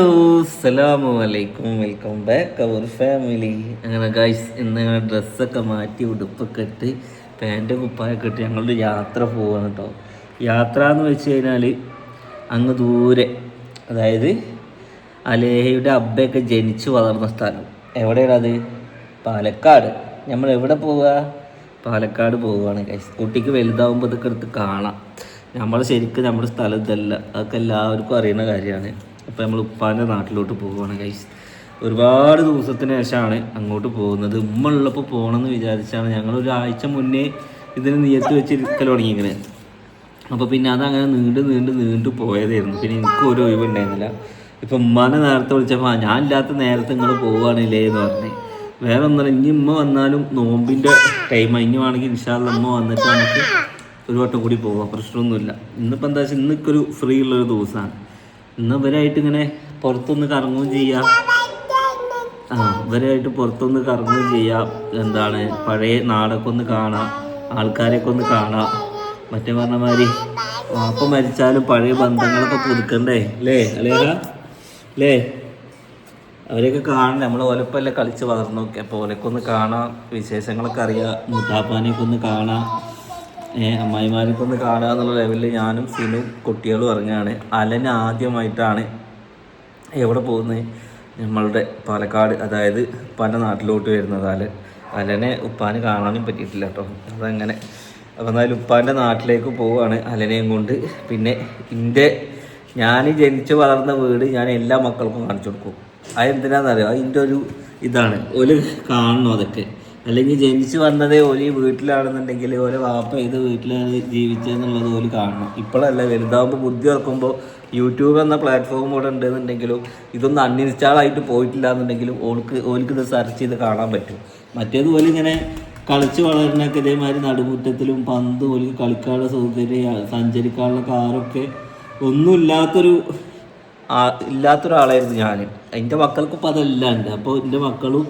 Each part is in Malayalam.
അസ്സലാമു അലൈക്കും വെൽക്കം ബാക്ക് അവർ ഫാമിലി അങ്ങനെ ഗൈസ് ഇന്ന് ഞങ്ങൾ ഡ്രസ്സൊക്കെ മാറ്റി ഉടുപ്പൊക്കെ ഇട്ട് പാന്റ് കുപ്പായൊക്കെ ഇട്ട് ഞങ്ങളുടെ യാത്ര പോവാണ് കേട്ടോ യാത്ര എന്ന് വെച്ച് കഴിഞ്ഞാൽ അങ്ങ് ദൂരെ അതായത് അലേഹയുടെ അബ്ബയൊക്കെ ജനിച്ചു വളർന്ന സ്ഥലം. എവിടെയാണ് അത്? പാലക്കാട്. നമ്മൾ എവിടെ പോവുക പാലക്കാട് പോവുകയാണ് ഗൈസ് കുട്ടിക്ക് വലുതാവുമ്പോൾ ഇതൊക്കെ എടുത്ത് കാണാം. നമ്മൾ ശരിക്കും നമ്മുടെ സ്ഥലത്തല്ല അതൊക്കെ എല്ലാവർക്കും അറിയുന്ന കാര്യമാണ്. അപ്പോൾ നമ്മൾ ഉപ്പാന്റെ നാട്ടിലോട്ട് പോവുകയാണ് ഗൈസ് ഒരുപാട് ദിവസത്തിന് ശേഷമാണ് അങ്ങോട്ട് പോകുന്നത്. ഉമ്മ ഉള്ളപ്പോൾ പോകണമെന്ന് വിചാരിച്ചാണ് ഞങ്ങൾ ഒരാഴ്ച മുന്നേ ഇതിന് നിയത്ത് വെച്ചിരിക്കൽ തുടങ്ങിയിങ്ങനെ അപ്പോൾ പിന്നെ അതങ്ങനെ നീണ്ട് നീണ്ട് നീണ്ടു പോയതായിരുന്നു. പിന്നെ എനിക്ക് ഒരു ഒഴിവുണ്ടായിരുന്നില്ല ഇപ്പം ഉമ്മാനെ നേരത്തെ വിളിച്ചപ്പോൾ "ആ, ഞാൻ ഇല്ലാത്ത നേരത്തെ നിങ്ങൾ പോവുകയാണില്ലേ എന്ന് പറഞ്ഞു. വേറെ ഒന്നല്ല ഇനി ഉമ്മ വന്നാലും നോമ്പിന്റെ ടൈം ഇനി വേണമെങ്കിൽ ഇൻഷാല്ല ഉമ്മ വന്നിട്ട് നമുക്ക് ഒരു വട്ടം കൂടി പോവാം. പ്രശ്നമൊന്നുമില്ല. ഇന്നിപ്പോൾ എന്താ വെച്ചാൽ ഇന്നൊക്കെ ഫ്രീ ഉള്ളൊരു ദിവസമാണ് ഇന്ന് ഇവരായിട്ട് ഇങ്ങനെ പുറത്തൊന്ന് കറങ്ങുകയും ചെയ്യാം. ആ ഇവരായിട്ട് പുറത്തൊന്ന് കറങ്ങുകയും ചെയ്യാം. എന്താണ്? പഴയ നാടൊക്കെ ഒന്ന് കാണാം. ആൾക്കാരെയൊക്കെ ഒന്ന് കാണാം. മറ്റേ പറഞ്ഞ മാതിരി വാപ്പ മരിച്ചാലും പഴയ ബന്ധങ്ങളൊക്കെ പുതുക്കണ്ടേ? അല്ലേ? അല്ലേ അല്ലേ? അവരെയൊക്കെ കാണണം നമ്മൾ ഓലപ്പല്ലേ കളിച്ച് വളർന്നു അപ്പോൾ ഓലൊക്കെ ഒന്ന് കാണാം. വിശേഷങ്ങളൊക്കെ അറിയാം. മുത്താപ്പാനെയൊക്കെ ഒന്ന് കാണാം. അമ്മായിമാരൊക്കെ ഒന്ന് കാണുക എന്നുള്ള ലെവലിൽ ഞാനും സിനും കുട്ടികളും ഇറങ്ങുകയാണ്. അലൻ ആദ്യമായിട്ടാണ് എവിടെ പോകുന്നത് നമ്മളുടെ പാലക്കാട് അതായത് ഉപ്പാന്റെ നാട്ടിലോട്ട് വരുന്നത് അലൻ അലനെ ഉപ്പാന് കാണാനും പറ്റിയിട്ടില്ല കേട്ടോ. അതങ്ങനെ. അപ്പോൾ എന്നാലും ഉപ്പാന്റെ നാട്ടിലേക്ക് പോവുകയാണ് അലനെയും കൊണ്ട്. പിന്നെ എന്റെ ഞാൻ ജനിച്ച് വളർന്ന വീട് ഞാൻ എല്ലാ മക്കൾക്കും കാണിച്ചു കൊടുക്കും. അതെന്തിനാണെന്നറിയാം അതിന്റെ ഒരു ഇതാണ്. ഒരു കാണണം അതൊക്കെ. അല്ലെങ്കിൽ ജനിച്ചു വന്നതേ ഓൽ വീട്ടിലാണെന്നുണ്ടെങ്കിൽ ഓരോ വാപ്പ ഏത് വീട്ടിലാണ് ജീവിച്ചതെന്നുള്ളത് ഓൽ കാണണം. ഇപ്പോഴല്ല വലുതാകുമ്പോൾ ബുദ്ധി ഓർക്കുമ്പോൾ യൂട്യൂബ് എന്ന പ്ലാറ്റ്ഫോം കൂടെ ഉണ്ടെന്നുണ്ടെങ്കിലും ഇതൊന്നും അൺഇൻസ്റ്റാൾ ആയിട്ട് പോയിട്ടില്ല എന്നുണ്ടെങ്കിലും ഓൾക്ക് ഓൾക്ക് ഇത് സെർച്ച് ചെയ്ത് കാണാൻ പറ്റും. മറ്റേതുപോലെ ഇങ്ങനെ കളിച്ച് വളരുന്നൊക്കെ ഇതേമാതിരി നടുമുറ്റത്തിലും പന്ത് ഓലിക്ക് കളിക്കാനുള്ള സൗകര്യം സഞ്ചരിക്കാനുള്ള കാറൊക്കെ ഒന്നുമില്ലാത്തൊരു ഇല്ലാത്തൊരാളായിരുന്നു ഞാൻ എന്റെ മക്കൾക്കിപ്പോൾ അതെല്ലാം ഉണ്ട്. അപ്പോൾ എന്റെ മക്കളും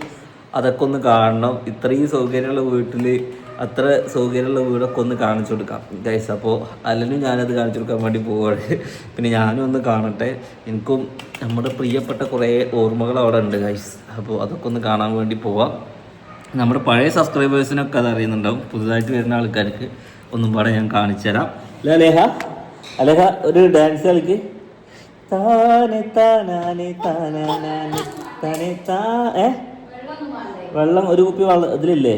അതൊക്കെ ഒന്ന് കാണണം. ഇത്രയും സൗകര്യമുള്ള വീട്ടിൽ അത്ര സൗകര്യമുള്ള വീടൊക്കെ ഒന്ന് കാണിച്ചു കൊടുക്കാം. ഗൈസ് അപ്പോൾ അല്ലനും ഞാനത് കാണിച്ചു കൊടുക്കാൻ വേണ്ടി പോവുകയാണ് പിന്നെ ഞാനും ഒന്ന് കാണട്ടെ. എനിക്കും നമ്മുടെ പ്രിയപ്പെട്ട കുറേ ഓർമ്മകൾ അവിടെ ഉണ്ട് ഗൈസ് അപ്പോൾ അതൊക്കെ ഒന്ന് കാണാൻ വേണ്ടി പോവാം. നമ്മുടെ പഴയ സബ്സ്ക്രൈബേഴ്സിനൊക്കെ അത് അറിയുന്നുണ്ടാവും. പുതുതായിട്ട് വരുന്ന ആൾക്കാർക്ക് ഒന്നും പാടെ ഞാൻ കാണിച്ചു തരാം. അല്ലേ അലേഹ? ഒരു ഡാൻസ് കളിക്ക്. താനെ താനാനെ താനെ താനെ താ ഏ? വെള്ളം ഒരു കുപ്പി വെള്ളം ഇതിലില്ലേ?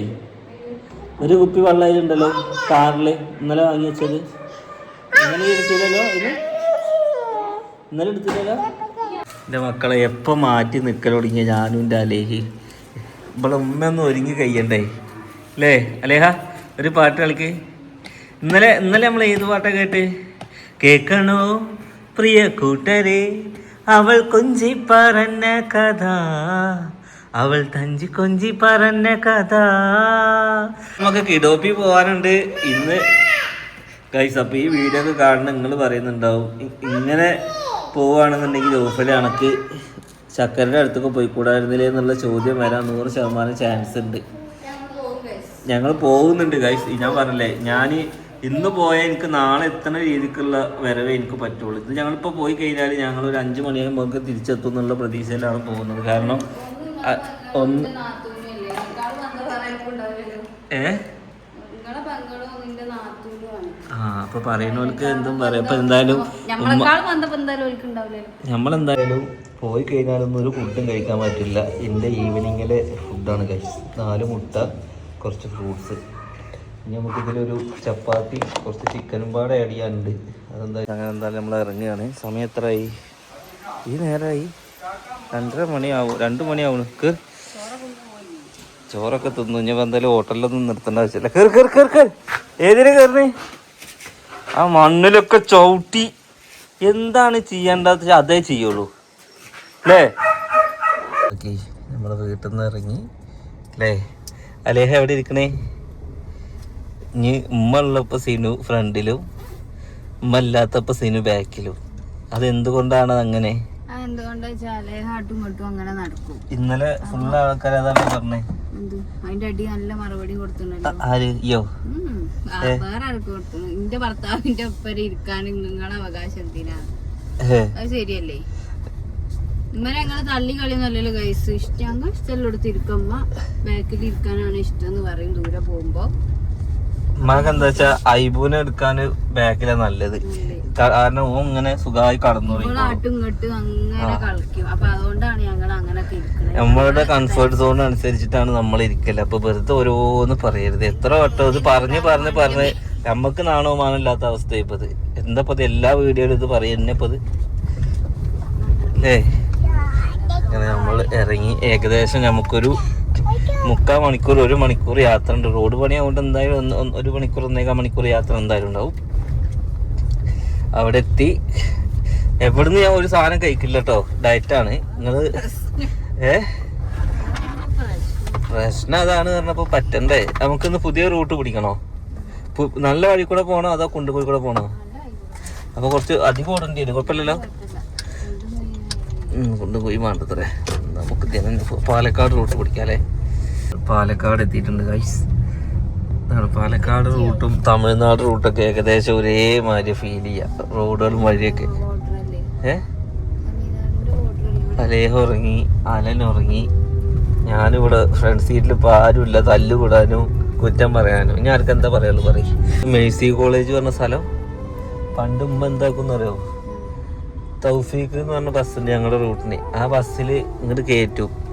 ഒരു കുപ്പി വെള്ളം അതിലുണ്ടല്ലോ കാറിൽ ഇന്നലെ വാങ്ങി വെച്ചത്. ഇന്നലെ എടുത്തില്ലല്ലോ ഇത്? ഇന്നലെ എടുത്തില്ലല്ലോ? എന്റെ മക്കളെ എപ്പോൾ മാറ്റി നിൽക്കൽ തുടങ്ങിയ ഞാനും എന്റെ അലേഹി? ഇവിടെ ഉമ്മയൊന്നും ഒരുങ്ങി കഴിയണ്ടേ? അല്ലേ അലേഹ ഒരു പാട്ട് കളിക്ക്. ഇന്നലെ ഇന്നലെ നമ്മൾ ഏത് പാട്ടാ കേട്ട്? കേൾക്കണോ പ്രിയ കൂട്ടരെ അവൾ കൊഞ്ചി പറഞ്ഞ കഥ. അവൾ തഞ്ചി കൊഞ്ചി പറഞ്ഞ കഥ. നമുക്ക് കിഡോപ്പി പോകാനുണ്ട് ഇന്ന് ഗൈസ് അപ്പോൾ ഈ വീഡിയോ ഒക്കെ കാണുന്ന നിങ്ങൾ പറയുന്നുണ്ടാവും ഇങ്ങനെ പോവുകയാണെന്നുണ്ടെങ്കിൽ ഓഫിൽ കണക്ക് ചക്കരയുടെ അടുത്തൊക്കെ പോയിക്കൂടായിരുന്നില്ലേ എന്നുള്ള ചോദ്യം വരാൻ നൂറ് ശതമാനം ചാൻസ് ഉണ്ട്. ഞങ്ങൾ പോകുന്നുണ്ട് ഗൈസ് ഞാൻ പറഞ്ഞില്ലേ ഞാൻ ഇന്ന് പോയാൽ എനിക്ക് നാളെ എത്തുന്ന രീതിക്കുള്ള വരവേ എനിക്ക് പറ്റുള്ളൂ. ഇത് ഞങ്ങളിപ്പോൾ പോയി കഴിഞ്ഞാൽ ഞങ്ങൾ ഒരു അഞ്ച് മണിയാകുമ്പോൾ തിരിച്ചെത്തും എന്നുള്ള പ്രതീക്ഷയിലാണ് പോകുന്നത്. കാരണം ഒന്ന്. ഏ? ആ അപ്പൊ പറയുന്നവർക്ക് എന്തും പറയാം. അപ്പൊ എന്തായാലും നമ്മളെന്തായാലും പോയി കഴിഞ്ഞാലൊന്നും ഒരു ഫുഡും കഴിക്കാൻ പറ്റില്ല. എന്റെ ഈവനിങ്ങിലെ ഫുഡാണ് കഴിച്ചത് നാല് മുട്ട കുറച്ച് ഫ്രൂട്ട്സ് ഇനി നമുക്കിതിലൊരു ചപ്പാത്തി കുറച്ച് ചിക്കനും പാടെ ആഡ് ചെയ്യാനുണ്ട്. അതെന്തായാലും അങ്ങനെ എന്തായാലും നമ്മൾ ഇറങ്ങുകയാണ്. സമയം എത്രയായി? ഈ നേരമായി രണ്ടര മണിയാവും രണ്ട് മണിയാവും കേർ ചോറൊക്കെ തിന്നു ഇനി എന്തായാലും ഹോട്ടലിലൊന്നും നിർത്തേണ്ട ആവശ്യമില്ല. കയറി കയറി കയറി കയറി ഏതിനാ കയറി ആ മണ്ണിലൊക്കെ ചവിട്ടി. എന്താണ് ചെയ്യേണ്ടത് അതേ ചെയ്യുള്ളൂ. അല്ലേ ഓക്കെ നമ്മുടെ വീട്ടിൽ നിന്ന് ഇറങ്ങി. അല്ലേ അലേഹ എവിടെ ഇരിക്കണേ? ഇനി ഉമ്മ ഉള്ളപ്പോൾ സിനു ഫ്രണ്ടിലും ഉമ്മ ഇല്ലാത്തപ്പോൾ സിനു ബാക്കിലും അതെന്തുകൊണ്ടാണ് അങ്ങനെ എന്തുകൊണ്ടാ വെച്ചാൽ ഹാട്ടും ഇങ്ങോട്ടും അങ്ങനെ നടക്കും? ഇന്നലെ ഫുൾ ആൾക്കാർ അതാണ് പറഞ്ഞേ? അതിന്റെ അടി നല്ല മറുപടി കൊടുത്തിട്ടുണ്ടല്ലോ. ആര്? യോ? ആ, വേറെ ആർക്ക് കൊടുത്തു? എന്റെ ഭർത്താവിന്റെ ഒപ്പം ഇരിക്കാൻ നിങ്ങളെ അവകാശം എന്തിനാ? അത് ശരിയല്ലേ? ഇമ്മനെ ഞങ്ങൾ തള്ളി കളിയൊന്നല്ലല്ലോ കൈസ് ഇഷ്ടം ഞങ്ങൾ ഇഷ്ടമുള്ളിടത്ത് ഇരിക്കുമ്പോ ബാക്കിൽ ഇരിക്കാനാണ് ഇഷ്ടം എന്ന് പറയും. ദൂരെ പോകുമ്പോ. ഉമ്മാക്ക് എന്താ വെച്ചാ ഐബൂനെ എടുക്കാൻ ബാക്കിലാ നല്ലത്. കാരണം ഓ ഇങ്ങനെ സുഖമായി കടന്നു നമ്മളുടെ കംഫർട്ട് സോൺ അനുസരിച്ചിട്ടാണ് നമ്മൾ ഇരിക്കൽ. അപ്പൊ വെറുതെ ഓരോന്ന് പറയരുത്. എത്ര വട്ടം ഇത് പറഞ്ഞ് പറഞ്ഞ് പറഞ്ഞ് നമ്മക്ക് നാണോ മാനില്ലാത്ത അവസ്ഥ ഇപ്പൊ ഇത് എന്താ ഇപ്പൊ എല്ലാ വീഡിയോയിലും ഇത് പറയുന്നേ ഇപ്പൊ ഇത് അല്ലേ അങ്ങനെ നമ്മൾ ഇറങ്ങി ഏകദേശം നമുക്കൊരു മുക്കാൽ മണിക്കൂർ ഒരു മണിക്കൂർ യാത്ര ഉണ്ട് റോഡ് പണിയാവുകൊണ്ട് എന്തായാലും ഒരു മണിക്കൂർ ഒന്നേകാൽ മണിക്കൂർ യാത്ര എന്തായാലും ഉണ്ടാവും അവിടെ എത്തി എവിടുന്ന് ഞാൻ ഒരു സാധനം കഴിക്കില്ല കേട്ടോ ഡയറ്റാണ്. നിങ്ങൾ ഏ? പ്രശ്നം അതാണ് പറഞ്ഞപ്പോ പറ്റണ്ടേ? നമുക്കിന്ന് പുതിയ റൂട്ട് പിടിക്കണോ? നല്ല വഴി കൂടെ പോണോ അതോ കുണ്ടുപോയി കൂടെ പോണോ? അപ്പൊ കുറച്ച് അധികം ഓടേണ്ടി വരും. കുഴപ്പമില്ലല്ലോ? കൊണ്ടുപോയി വേണ്ടത്രേ നമുക്ക് പാലക്കാട് റൂട്ട് പിടിക്കാല്ലേ? പാലക്കാട് എത്തിയിട്ടുണ്ട് ഗൈസ് പാലക്കാട് റൂട്ടും തമിഴ്നാട് റൂട്ടൊക്കെ ഏകദേശം ഒരേമാതിരി ഫീൽ ചെയ്യാം. റോഡുകളും വഴിയൊക്കെ. ഏ? അലേഹ ഉറങ്ങി അലൻ ഉറങ്ങി ഞാനിവിടെ ഫ്രണ്ട് സീറ്റിൽ ഇപ്പോൾ ആരുമില്ല. തല്ലുകൂടാനും കുറ്റം പറയാനും. ഇനി ആർക്ക് എന്താ പറയുള്ളൂ പറയും. മേഴ്സി കോളേജ് പറഞ്ഞ സ്ഥലം? പണ്ട് ഉമ്മ എന്താക്കും അറിയോ? തൗഫീഖ് എന്ന് പറഞ്ഞ ബസ്സുണ്ട് ഞങ്ങളുടെ റൂട്ടിന്. ആ ബസ്സിൽ ഇങ്ങോട്ട് കയറ്റും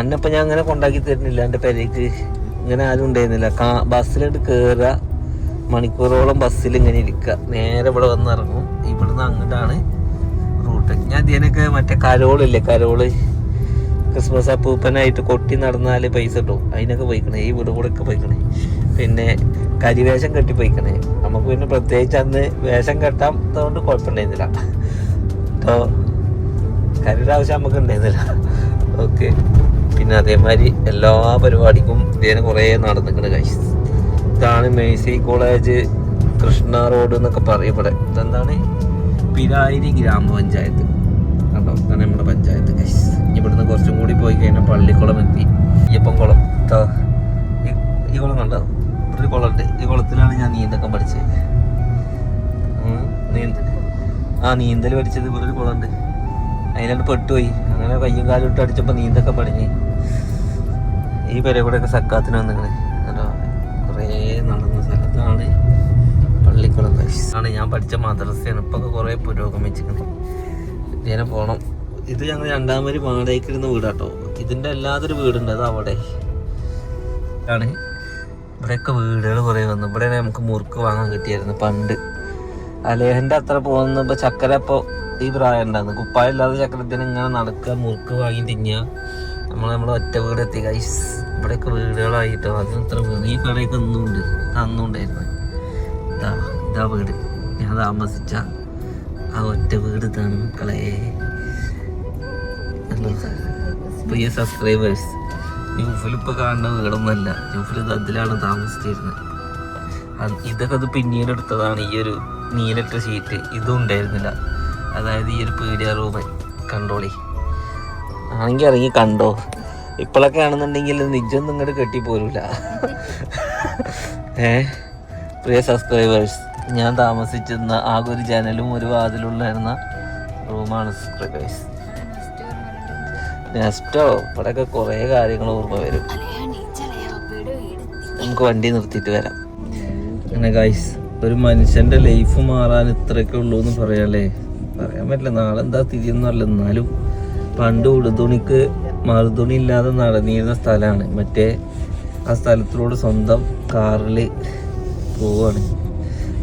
അന്നപ്പം ഞാൻ അങ്ങനെ കൊണ്ടാക്കി തരുന്നില്ല. എന്റെ പെരേക്ക് ഇങ്ങനെ ആരും ഉണ്ടായിരുന്നില്ല. കാ ബസ്സിലോട്ട് കയറുക മണിക്കൂറോളം ബസ്സിൽ ഇങ്ങനെ ഇരിക്കുക. നേരെ ഇവിടെ വന്ന് ഇറങ്ങും. ഇവിടുന്ന് അങ്ങോട്ടാണ് റൂട്ട്. ഞാൻ ഇതിനൊക്കെ മറ്റേ കരോളില്ലേ കരോൾ ക്രിസ്മസ് അപ്പൂപ്പനായിട്ട് കൊട്ടി നടന്നാൽ പൈസ കിട്ടും. അതിനൊക്കെ പോയിക്കണേ. ഈ വീട് കൂടെ ഒക്കെ പോയിക്കണേ. പിന്നെ കരിവേഷം കെട്ടി പോയിക്കണേ. നമുക്ക് പിന്നെ പ്രത്യേകിച്ച് അന്ന് വേഷം കെട്ടാത്തതുകൊണ്ട് കുഴപ്പമുണ്ടായിരുന്നില്ല. കേട്ടോ കരിയുടെ ആവശ്യം നമുക്ക് ഉണ്ടായിരുന്നില്ല. ഓക്കെ. പിന്നെ അതേമാതിരി എല്ലാ പരിപാടിക്കും ഇതിന് കുറേ നടന്നിട്ടുണ്ട് കഴിച്ചു ഇതാണ് മേഴ്സി കോളേജ് കൃഷ്ണ റോഡ് എന്നൊക്കെ പറയപ്പെടെ ഇതെന്താണ്? പിരായിരി ഗ്രാമപഞ്ചായത്ത്. കണ്ടോ? ഇതാണ് നമ്മുടെ പഞ്ചായത്ത് ഗൈസ് ഇവിടുന്ന് കുറച്ചും കൂടി പോയി കഴിഞ്ഞാൽ പള്ളിക്കുളം എത്തി. ഇപ്പം കുളം ട്ടോ. ഈ- കുളം കണ്ടോ? ഒരു കുളമുണ്ട്. ഈ കുളത്തിലാണ് ഞാൻ നീന്തൊക്കെ പഠിച്ചത്. നീന്തൽ നീന്ത. ആ നീന്തൽ പഠിച്ചത് ഇവിടെ ഒരു കുളമുണ്ട്. അതിലാണ് പെട്ടുപോയി. അങ്ങനെ കയ്യും കാലും ഇട്ട് അടിച്ചപ്പോൾ നീന്തൊക്കെ പഠിഞ്ഞ് ഈ പേരെ കൂടെ ഒക്കെ സക്കാത്തിന് കേട്ടോ കുറേ നടന്ന സ്ഥലത്താണ് പള്ളിക്കുളം. ആണ് ഞാൻ പഠിച്ച മദ്രസയാണ്. ഇപ്പൊ കുറേ പുരോഗമിച്ചിരിക്കുന്നത് ഇങ്ങനെ പോകണം ഇത് ഞങ്ങൾ രണ്ടാമത് വാടകയ്ക്കിരുന്ന വീടാട്ടോ. ഇതിന്റെ അല്ലാതൊരു വീടുണ്ട്. അത് അവിടെ. ആണ് ഇവിടെയൊക്കെ വീടുകൾ കുറേ വന്നു. ഇവിടെ നമുക്ക് മുറുക്ക് വാങ്ങാൻ കിട്ടിയായിരുന്നു പണ്ട്. അലേഹന്റെ അത്ര പോകുന്ന ഇപ്പോൾ ചക്കര ഇപ്പോൾ ഈ പ്രായം ഉണ്ടായിരുന്നു. കുപ്പായം ഇല്ലാതെ ചക്കരത്തിന് ഇങ്ങനെ നടക്കുക മുറുക്ക് വാങ്ങി തിന്നുക. നമ്മൾ നമ്മളെ ഒറ്റ വീട് എത്തി ഗൈസ് ഇവിടെയൊക്കെ വീടുകളായിട്ടോ അതിന് ഇത്ര വീട്. ഈ കടയൊക്കെ ഒന്നുമുണ്ട് അന്നുണ്ടായിരുന്നു ഇതാ ഇതാ വീട്. ഞാൻ താമസിച്ച ആ ഒറ്റ വീട് ഇതാണ് മക്കളെ. പ്രിയ സബ്സ്ക്രൈബേഴ്സ് യൂഫിലിപ്പോൾ കാണുന്ന വീടൊന്നുമല്ല. യൂഫിൽ ഇത് അതിലാണ് താമസിച്ചിരുന്നത്. ഇതൊക്കെ അത് പിന്നീട് എടുത്തതാണ്. ഈ ഒരു നീലട്ട ഷീറ്റ് ഇതും ഉണ്ടായിരുന്നില്ല. അതായത് ഈ ഒരു പീഡിയ റൂം കണ്ടോളി. ആണെങ്കിൽ ഇറങ്ങി കണ്ടോ? ഇപ്പോഴൊക്കെ ആണെന്നുണ്ടെങ്കിൽ നിജം നിങ്ങോട്ട് കെട്ടി പോരൂല. ഏ? പ്രിയ സബ്സ്ക്രൈബേഴ്സ് ഞാൻ താമസിച്ചിരുന്ന ആകെ ഒരു ജനലും ഒരു വാതിലുള്ളായിരുന്ന റൂമാണ് സബ്സ്ക്രൈബേഴ്സ് നെസ്റ്റോ? ഇവിടെയൊക്കെ കുറേ കാര്യങ്ങൾ ഓർമ്മ വരും. നമുക്ക് വണ്ടി നിർത്തിയിട്ട് വരാം. അങ്ങനെ ഗൈസ് ഒരു മനുഷ്യന്റെ ലൈഫ് മാറാൻ ഇത്രയൊക്കെ ഉള്ളൂ എന്ന് പറയാല്ലേ പറയാൻ പറ്റില്ല. നാളെ എന്താ തിരിയൊന്നുമല്ല എന്നാലും പണ്ട് ഉടുതുണിക്ക് മറുതുണി ഇല്ലാതെ നടന്നിരുന്ന സ്ഥലമാണ്. മറ്റേ ആ സ്ഥലത്തിലൂടെ സ്വന്തം കാറിൽ പോവാണ്.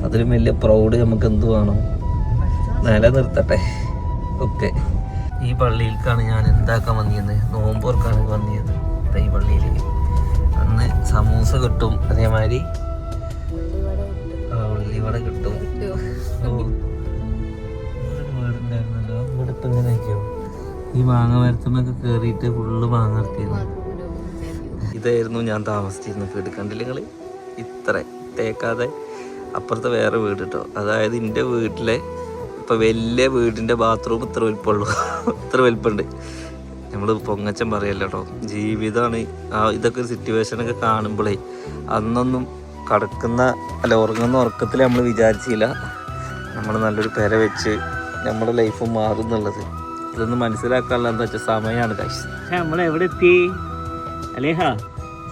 അതിലും വലിയ പ്രൗഡ് നമുക്ക് എന്ത് വേണം? നിലനിർത്തട്ടെ. ഓക്കെ. ഈ പള്ളിയിലേക്കാണ് ഞാൻ എന്താക്കാൻ വന്നിരുന്നത്? നോമ്പോർക്കാണ് വന്നിരുന്നത്. ഈ പള്ളിയിൽ അന്ന് സമൂസ കിട്ടും. അതേമാതിരി ഉള്ളിവട കിട്ടും. വീടുണ്ടായിരുന്നല്ലോ. ഇവിടെ ഇപ്പം ഇങ്ങനെ ആക്കിയോ ഈ മാങ്ങ മരത്തുമൊക്കെ കയറിയിട്ട് ഫുള്ള് മാങ്ങ നിർത്തിയിരുന്നു ഇതായിരുന്നു ഞാൻ താമസിച്ചിരുന്ന വീട്. കണ്ടില്ല നിങ്ങൾ ഇത്ര. തേക്കാതെ അപ്പുറത്തെ വേറെ വീട് കേട്ടോ അതായത് എന്റെ വീട്ടിലെ ഇപ്പം വലിയ വീടിന്റെ ബാത്റൂം ഇത്ര വലിപ്പമുള്ളൂ. ഇത്ര വലിപ്പമുണ്ട് നമ്മൾ പൊങ്ങച്ചൻ പറയല്ലോ കേട്ടോ ജീവിതമാണ് ആ ഇതൊക്കെ ഒരു സിറ്റുവേഷനൊക്കെ കാണുമ്പോഴേ അന്നൊന്നും കടക്കുന്ന അല്ല ഉറങ്ങുന്ന ഉറക്കത്തിൽ നമ്മൾ വിചാരിച്ചില്ല. നമ്മൾ നല്ലൊരു പെര വെച്ച് നമ്മുടെ ലൈഫ് മാറും എന്നുള്ളത്. ഇതൊന്നും മനസ്സിലാക്കാനുള്ള എന്താ വെച്ചാൽ സമയമാണ് ഗൈസ് നമ്മൾ എവിടെ എത്തി അലേഹ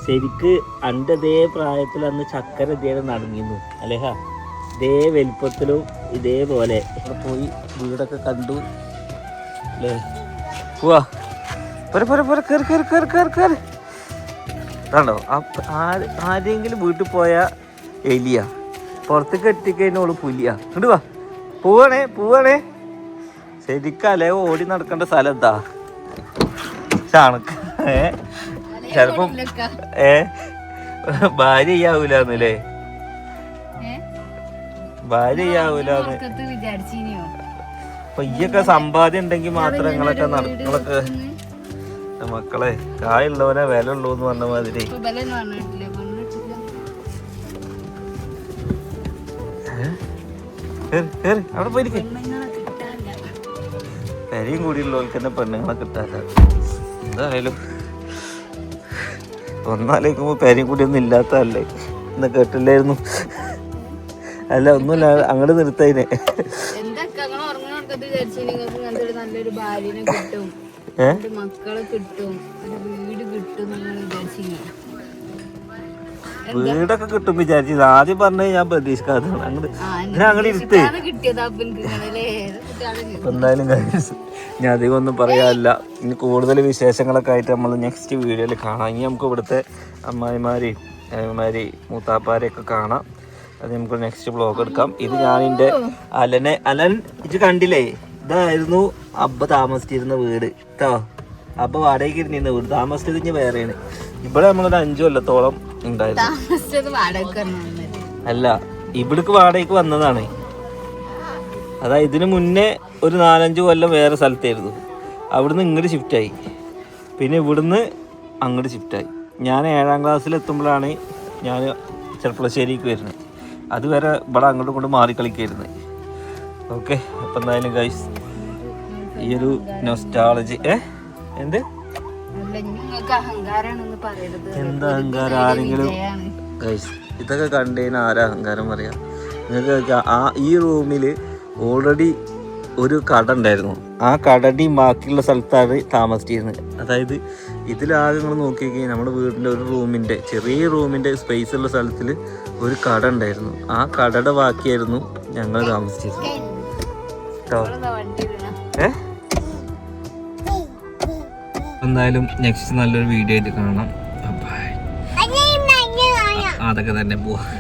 ശരിക്ക് അന്റെ ഇതേ പ്രായത്തിൽ അന്ന് ചക്കര ഇതേ നടന്നിരുന്നു. അലേഹ ഇതേ വലിപ്പത്തിലും ഇതേപോലെ. ഇവിടെ പോയി വീടൊക്കെ കണ്ടു. അല്ലേ? പോവാ. പോരെ പോരെ പോരെ കയറി കയറി കയറി കയറി കയറി ആര് ആരെങ്കിലും വീട്ടിൽ പോയ എലിയ. പുറത്തേക്ക് എത്തിക്കഴിഞ്ഞോൾ പുലിയ. ഇങ്ങോട്ട് വാ. പോവാണേ പോവാണേ. ശരിക്കല്ലേ? ഓടി നടക്കേണ്ട സ്ഥലം എന്താ? ചാണക്ക് ഏ? ചിലപ്പം ഏ? ഭാര്യ ചെയ്യാവൂലെന്നല്ലേ? ഭാര്യ ചെയ്യാവൂലെന്ന്. അപ്പൊ ഈയൊക്കെ സമ്പാദ്യം ഉണ്ടെങ്കിൽ മാത്രം നിങ്ങളൊക്കെ നടക്കളൊക്കെ മക്കളെ കായുള്ളവനെ വില ഉള്ളൂ എന്ന് പറഞ്ഞ മാതിരി. അവിടെ പോയിരിക്കും. പെരയും കൂടിയുള്ളവർക്ക് തന്നെ പെണ്ണുങ്ങളെ കിട്ടാല്ല എന്തായാലും ഒന്നാലേക്കുമ്പോൾ പെരയും കൂടി ഒന്നും ഇല്ലാത്തതല്ലേ? എന്ന് കേട്ടില്ലായിരുന്നു. അല്ല ഒന്നുമില്ല അങ്ങോട്ട് നിർത്തതിനെ വീടൊക്കെ കിട്ടും വിചാരിച്ചു ആദ്യം പറഞ്ഞ ഞാൻ പ്രതീക്ഷിക്കാത്ത അങ്ങോട്ട് ഞാൻ അങ്ങോട്ട് ഇരുത്തേ. എന്തായാലും guys, ഞാൻ അധികം ഒന്നും പറയാനില്ല. ഇനി കൂടുതൽ വിശേഷങ്ങളൊക്കെ ആയിട്ട് നമ്മൾ നെക്സ്റ്റ് വീഡിയോയിൽ കാണാം. ഇനി നമുക്ക് ഇവിടുത്തെ അമ്മായിമാരെയും അമ്മമാരി മൂത്താപ്പാരെയൊക്കെ കാണാം. അത് നമുക്ക് നെക്സ്റ്റ് ബ്ലോഗ് എടുക്കാം. ഇത് ഞാൻ എന്റെ അലനെ അലൻ ഇത് കണ്ടില്ലേ? ഇതായിരുന്നു അബ്ബ താമസിച്ചിരുന്ന വീട് കേട്ടോ അബ്ബ വാടകയ്ക്ക് ഇരുന്നിരുന്ന വീട്. താമസിച്ചത് ഇനി വേറെയാണ്. ഇവിടെ നമ്മളൊരു അഞ്ചു കൊല്ലത്തോളം ഉണ്ടായിരുന്നു. അല്ല ഇവിടേക്ക് വാടകയ്ക്ക് വന്നതാണ്. അതാ ഇതിനു മുന്നേ ഒരു നാലഞ്ച് കൊല്ലം വേറെ സ്ഥലത്തായിരുന്നു. അവിടുന്ന് ഇങ്ങോട്ട് ഷിഫ്റ്റായി പിന്നെ ഇവിടുന്ന് അങ്ങോട്ട് ഷിഫ്റ്റായി ഞാൻ ഏഴാം ക്ലാസ്സിൽ എത്തുമ്പോഴാണ് ഞാൻ ചെറുപ്പളശ്ശേരിക്ക് വരുന്നത്. അതുവരെ ഇവിടെ അങ്ങോട്ടും കൊണ്ട് മാറി കളിക്കായിരുന്നു ഓക്കെ അപ്പം എന്തായാലും ഗൈസ് ഈ ഒരു നൊസ്റ്റാളജി ഏ? എന്ത്? എന്ത് അഹങ്കാരം? ആരെങ്കിലും. ഗൈസ് ഇതൊക്കെ കണ്ടതിന് ആരാ അഹങ്കാരം പറയാ? നിങ്ങൾക്ക് ആ ഈ റൂമിൽ ഓൾറെഡി ഒരു കട ഉണ്ടായിരുന്നു. ആ കടടി ബാക്കിയുള്ള സ്ഥലത്താണ് താമസിച്ചിരുന്നത്. അതായത് ഇതിലാകെ നിങ്ങൾ നോക്കിക്കഴിഞ്ഞാൽ നമ്മുടെ വീടിന്റെ ഒരു റൂമിന്റെ ചെറിയ റൂമിന്റെ സ്പേസ് ഉള്ള സ്ഥലത്തിൽ ഒരു കട ഉണ്ടായിരുന്നു. ആ കടയുടെ ബാക്കിയായിരുന്നു ഞങ്ങൾ താമസിച്ചിരുന്നത്. കേട്ടോ? ഏ? എന്തായാലും നെക്സ്റ്റ് നല്ലൊരു വീഡിയോ ആയിട്ട് കാണാം. ബൈ അതൊക്കെ തന്നെ പോവാ.